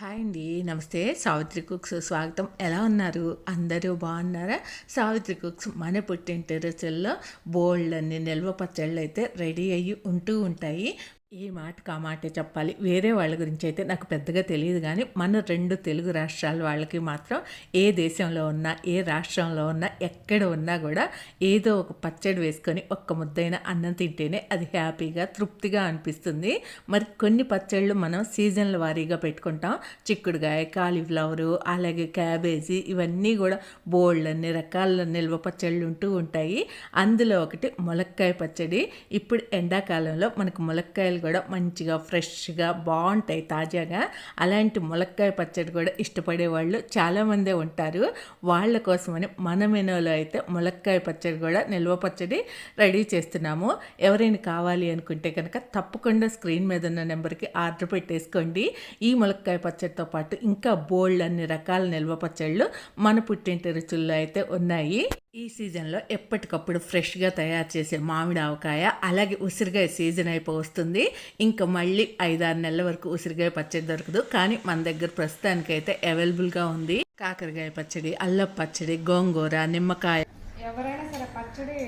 Hi అండి. నమస్తే. Savitri cooks స్వాగతం. ఎలా ఉన్నారు? అందరూ బాగున్నారా? సావిత్రి కుక్స్ మన పుట్టిన రుచుల్లో బోల్డ్ అన్ని నిల్వ పచ్చళ్ళు అయితే రెడీ అయ్యి ఉంటూ ఉంటాయి. ఈ మాటకు ఆ మాటే చెప్పాలి. వేరే వాళ్ళ గురించి అయితే నాకు పెద్దగా తెలియదు కానీ మన రెండు తెలుగు రాష్ట్రాల వాళ్ళకి మాత్రం ఏ దేశంలో ఉన్నా ఏ రాష్ట్రంలో ఉన్నా ఎక్కడ ఉన్నా కూడా ఏదో ఒక పచ్చడి వేసుకొని ఒక్క ముద్దైన అన్నం తింటేనే అది హ్యాపీగా తృప్తిగా అనిపిస్తుంది. మరి కొన్ని పచ్చళ్ళు మనం సీజన్ల వారీగా పెట్టుకుంటాం. చిక్కుడుగాయ కాలీఫ్లవరు అలాగే క్యాబేజీ ఇవన్నీ కూడా బోల్డ్ అన్ని రకాల నిల్వ పచ్చళ్ళు ఉంటూ ఉంటాయి. అందులో ఒకటి ములక్కాయ పచ్చడి. ఇప్పుడు ఎండాకాలంలో మనకు ములక్కాయలు కూడా మంచిగా ఫ్రెష్గా బాగుంటాయి తాజాగా. అలాంటి ములక్కాయ పచ్చడి కూడా ఇష్టపడే వాళ్ళు చాలామందే ఉంటారు. వాళ్ళ కోసమని మన మెనూలో అయితే ములక్కాయ పచ్చడి కూడా నిల్వ పచ్చడి రెడీ చేస్తున్నాము. ఎవరైనా కావాలి అనుకుంటే కనుక తప్పకుండా స్క్రీన్ మీద ఉన్న నెంబర్కి ఆర్డర్ పెట్టేసుకోండి. ఈ ములక్కాయ పచ్చడితో పాటు ఇంకా బోల్డ్ అన్ని రకాల నిల్వ పచ్చళ్ళు మన పుట్టింటి రుచుల్లో అయితే ఉన్నాయి. ఈ సీజన్లో ఎప్పటికప్పుడు ఫ్రెష్గా తయారు చేసే మామిడి ఆవకాయ అలాగే ఉసిరికాయ సీజన్ అయిపోతుంది ఇంకా మళ్ళీ ఐదారు నెలల వరకు ఉసిరికాయ పచ్చడి దొరకదు. కానీ మన దగ్గర ప్రస్తుతానికైతే అవైలబుల్గా ఉంది. కాకరకాయ పచ్చడి అల్లం పచ్చడి గోంగూర నిమ్మకాయ. ఎవరైనా సరే పచ్చడి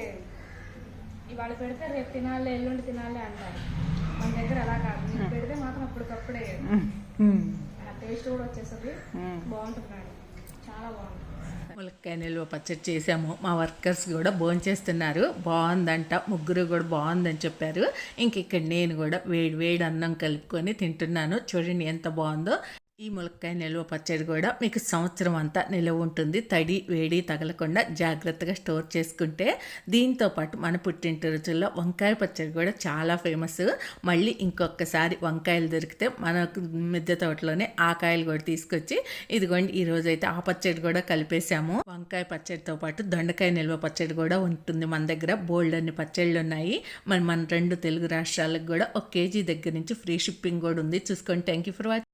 ఇవాళ పెడితే రేపు తినాలి ఎల్లుండి తినాలి అంటారు. మన దగ్గర అలా కాదు. పెడితే మాత్రం అప్పటికప్పుడే టేస్ట్ కూడా వచ్చేస్తుంది. బాగుంటుంది ములక్కాయ పచ్చడి చేసాము మా వర్కర్స్ కూడా భోంచేస్తున్నారు బాగుందంట. ముగ్గురు కూడా బాగుందని చెప్పారు. ఇంక ఇక్కడ నేను కూడా వేడి వేడి అన్నం కలుపుకొని తింటున్నాను. చూడండి ఎంత బాగుందో. ఈ ములక్కాయ నిల్వ పచ్చడి కూడా మీకు సంవత్సరం అంతా నిల్వ ఉంటుంది. తడి వేడి తగలకుండా జాగ్రత్తగా స్టోర్ చేసుకుంటే దీంతో పాటు మన పుట్టింటి రుచుల్లో వంకాయ పచ్చడి కూడా చాలా ఫేమస్. మళ్ళీ ఇంకొకసారి వంకాయలు దొరికితే మన మిద్దె తోటలోనే ఆ కాయలు కూడా తీసుకొచ్చి ఇదిగోండి ఈ అయితే ఆ పచ్చడి కూడా కలిపేశాము. వంకాయ పచ్చడితో పాటు దొండకాయ నిల్వ పచ్చడి కూడా ఉంటుంది మన దగ్గర. బోల్డ్ అన్ని పచ్చళ్ళు ఉన్నాయి. మరి మన రెండు తెలుగు రాష్ట్రాలకు కూడా ఒక కేజీ దగ్గర నుంచి ఫ్రీ షిప్పింగ్ కూడా ఉంది. చూసుకోండి. Thank you for watching